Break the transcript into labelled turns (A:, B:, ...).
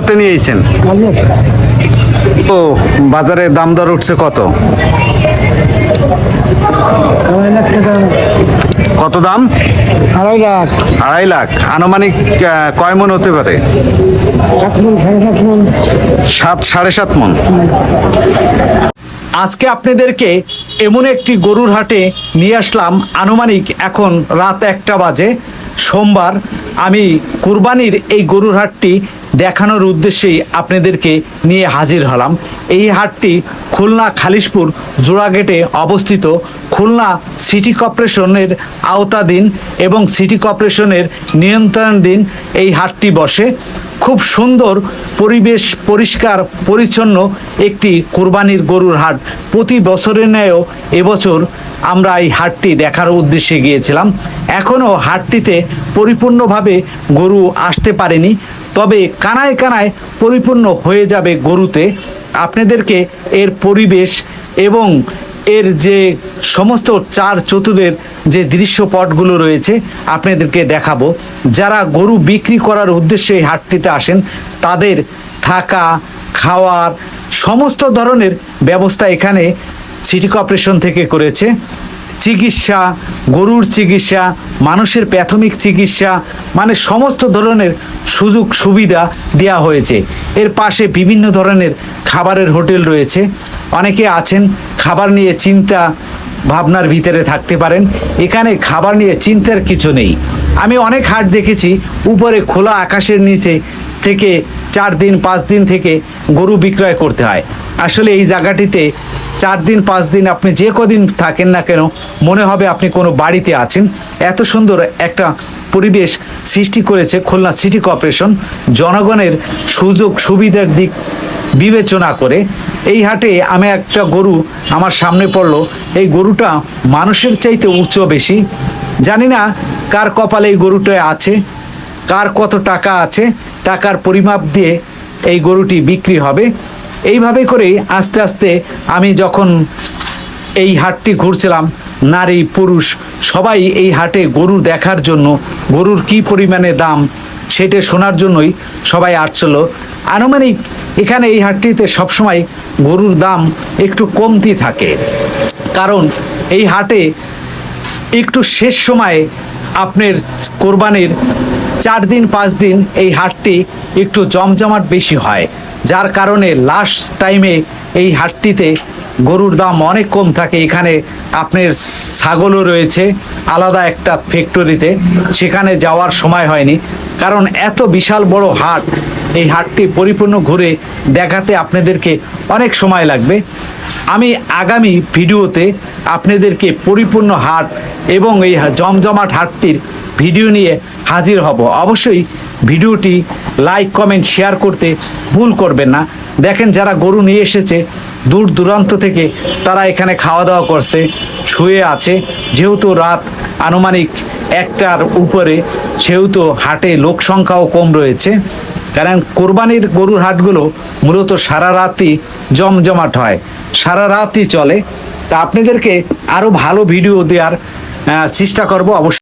A: জাতে নিয়েছেন তো বাজারে দাম দর উঠছে কত? কত দাম?
B: আড়াই লাখ।
A: আড়াই লাখ। আনুমানিক কয় মন হতে পারে?
B: সাত সাড়ে সাত মন।
A: আজকে আপনাদেরকে এমন একটি গরুর হাটে নিয়ে আসলাম। আনুমানিক এখন রাত একটা বাজে। সোমবার আমি কুরবানির এই গরুর হাটটি দেখানোর উদ্দেশ্যেই আপনাদেরকে নিয়ে হাজির হলাম। এই হাটটি খুলনা খালিশপুর জোড়াগেটে অবস্থিত। খুলনা সিটি কর্পোরেশনের আওতাধীন এবং সিটি কর্পোরেশনের নিয়ন্ত্রণাধীন এই হাটটি বসে। খুব সুন্দর পরিবেশ, পরিষ্কার, পরিচ্ছন্ন একটি কোরবানির গরুর হাট। প্রতি বছরের ন্যায়ও এবছর আমরা এই হাটটি দেখার উদ্দেশ্যে গিয়েছিলাম। এখনও হাটটিতে পরিপূর্ণভাবে গরু আসতে পারেনি। তবে কানায় কানায় পরিপূর্ণ হয়ে যাবে গরুতে। আপনাদেরকে এর পরিবেশ এবং এর যে সমস্ত চার চতুরের যে দৃশ্যপটগুলো রয়েছে, আপনাদেরকে দেখাবো। যারা গরু বিক্রি করার উদ্দেশ্যে এই হাটটিতে আসেন, তাদের থাকা, খাওয়ার সমস্ত ধরনের ব্যবস্থা এখানে সিটি কর্পোরেশন থেকে করেছে। চিকিৎসা, গরুর চিকিৎসা, মানুষের প্রাথমিক চিকিৎসা মানে সমস্ত ধরনের সুযোগ সুবিধা দেওয়া হয়েছে। এর পাশে বিভিন্ন ধরনের খাবারের হোটেল রয়েছে। অনেকে আছেন, খাবার নিয়ে চিন্তা ভাবনার ভিতরে থাকতে পারেন। এখানে খাবার নিয়ে চিন্তার কিছু নেই। আমি অনেক হাট দেখেছি, উপরে খোলা আকাশের নিচে থেকে চার দিন, পাঁচ দিন থেকে গরু বিক্রয় করতে হয়। আসলে এই জায়গাটিতে চার দিন, পাঁচ দিন আপনি যে কদিন থাকেন না কেন, মনে হবে আপনি কোনো বাড়িতে আছেন। এত সুন্দর একটা পরিবেশ সৃষ্টি করেছে খুলনা সিটি কর্পোরেশন। জনগণের সুযোগ সুবিধার দিক বিবেচনা করে। এই হাটে আমি একটা গরু আমার সামনে পড়ল। এই গরুটা মানুষের চাইতে উচ্চ বেশি। জানি না কার কপালে এই গরুটা আছে, কার কত টাকা আছে, টাকার পরিমাপ দিয়ে এই গরুটি বিক্রি হবে। এইভাবে করেই আস্তে আস্তে আমি যখন এই হাটটি ঘুরছিলাম, নারী, পুরুষ, সবাই এই হাটে গরু দেখার জন্য, গরুর কি পরিমাণে দাম সেটা শোনার জন্যই সবাই আসছিল। আনুমানিক এখানে এই হাটটিতে সবসময় গরুর দাম একটু কমতি থাকে। কারণ এই হাটে একটু শেষ সময়ে আপনার কোরবানির চার দিন, পাঁচ দিন এই হাটটি একটু জমজমাট বেশি হয়, যার কারণে লাস্ট টাইমে এই হাটটিতে গরুর দাম অনেক কম থাকে। এখানে আপনার ছাগলও রয়েছে, আলাদা একটা ফ্যাক্টরিতে সেখানে যাওয়ার সময় হয়নি। কারণ এত বিশাল বড় হাট, এই হাটটি পরিপূর্ণ ঘুরে দেখাতে আপনাদেরকে অনেক সময় লাগবে। আমি আগামী ভিডিওতে আপনাদেরকে পরিপূর্ণ হাট এবং এই জমজমাট হাটটির ভিডিও নিয়ে হাজির হব। অবশ্যই ভিডিওটি লাইক, কমেন্ট, শেয়ার করতে ভুল করবেন না। দেখেন যারা গরু নিয়ে এসেছে, দূর দূরান্ত থেকে তারা এখানে খাওয়া দাওয়া করছে, শুয়ে আছে। যেহেতু রাত আনুমানিক একটার উপরে, সেহেতু হাটে লোক সংখ্যাও কম রয়েছে। কারণ কোরবানির গরুর হাটগুলো মূলত সারা রাতই জমজমাট হয়, সারা রাতই চলে। তা আপনাদেরকে আরও ভালো ভিডিও দেওয়ার চেষ্টা করব। অবশ্যই